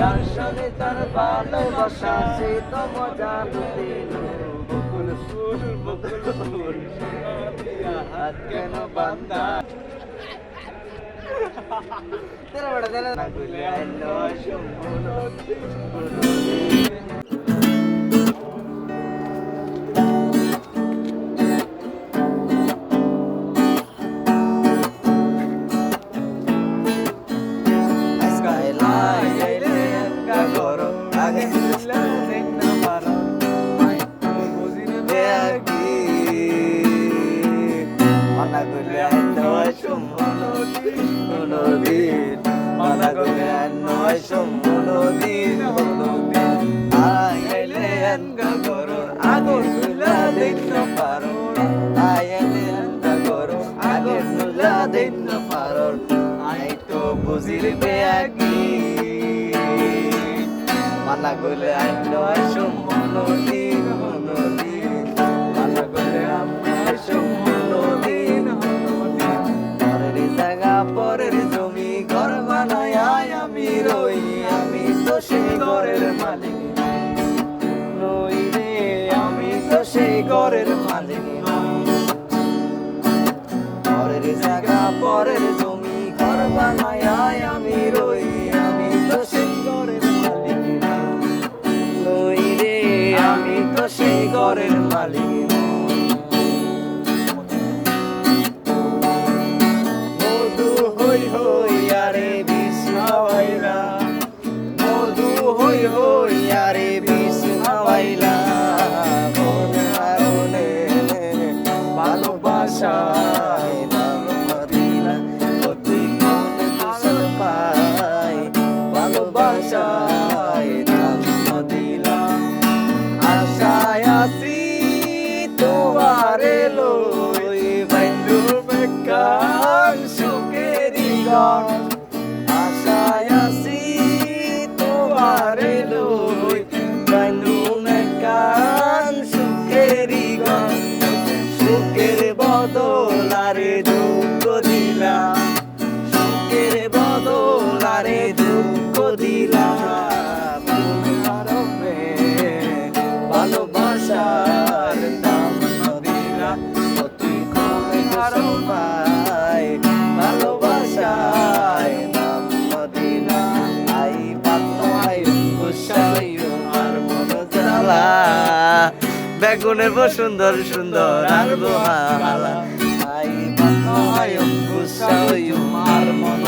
যার সাথে তার ভালোবাসা, সে তো মজা লুটে বকুল ফুল বকুল ফুল হাত কেন বান্দা তেরা বড় দেলা না গুলে আইলো সম্পূর্ণ Sky shumono din, no din. Ayele ka goro, age line na maro. Ayele ka goro, age line na আই তো বুঝির বেয়াগি মানা গলে grande. ভালোবাসায় নাম মদিনা তুই কোন কুশল পাই ভালোবাসায় নাম আশায় আসি তোমারে লই বাইন্দু বেকার সুখেরি জ্বালা বেগুনের বো সুন্দর সুন্দর আর বহালা আই বাতমাই উৎসাহী আর মন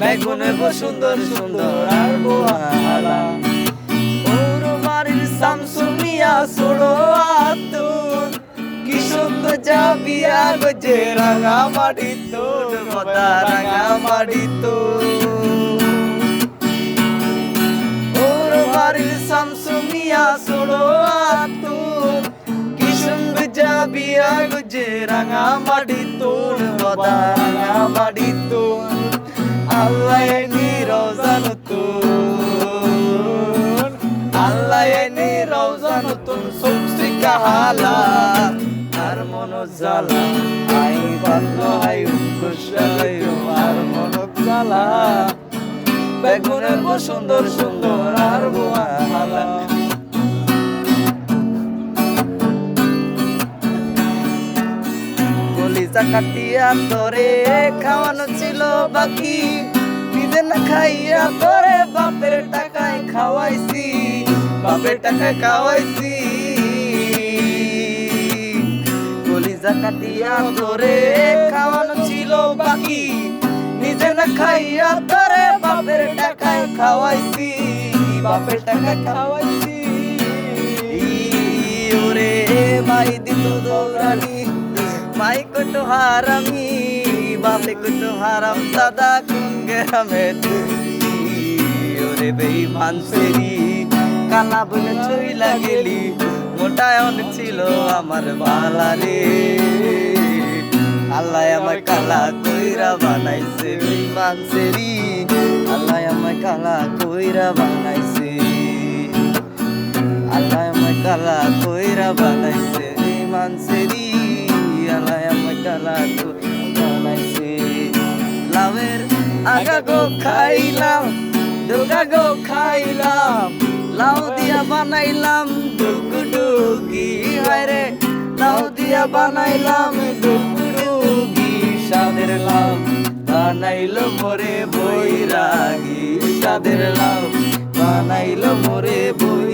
বেগুনের সুন্দর সুন্দর আর বহালা ওর বাড়ির শামসুমিয়া ছোড়ো আতুন কি সুন্দর যাবি আগজে রাঙা মাটি তোর মতা রাঙা মাটি তোর শামসুমিয়া ছোড়ো আতুন কি সুন্দর যাবি আগজে রাঙা মাটি তোর মতা রাঙা মাটি তোর আল্লাহ নিরজান তোর আল্লাহ এনে রওজা নতুন সবসি কাহালা আর মন জ্বালা আই ভালো আই খুশালাই আর মন জ্বালা বেগুনের সুন্দর সুন্দর আর বোয়ালা কলিজা কাটিয়া তোরে খাওয়ানো ছিল বাকি। নিজে না খাইয়া তোরে বাপের টাকায় খাওয়াইছি, বাপের টাকায় খাওয়াইছি। কলিজা কাটিয়া তোরে খাওয়ানো ছিল বাকি। নিজে না খাইয়া তোরে বাপের টাকায় খাওয়াইছি, বাপের টাকায় খাওয়াইছি। ওরে মাই দিত দৌড়ানি মাই কত হারামি বাপে কত হারাম দাদা কোন গ্রামে ওরে বেইমান সেরি কালা বলে ছইলা গেলি মোটায় অনেক ছিল আমার বালা রে। আল্লাহ আমায় কালা কইরা বানাইছে বেইমান সেরি আল্লাহ আমায় কালা কইরা বানাইছে। আল্লাহ আমায় কালা কইরা বানাইছে বেইমান সেরি আল্লাহ কইরা বানাইছে। লাভের আগা গো খাইলাম গো খাইলাম। লাউ দিয়া বানাইলাম ডুগডুগি হায় রে। লাউ দিয়া বানাইলাম ডুগডুগি সাদের লাউ। বানাইলো মোরে বৈরাগী সাদের লাউ। বানাইলো মোরে বৈরাগী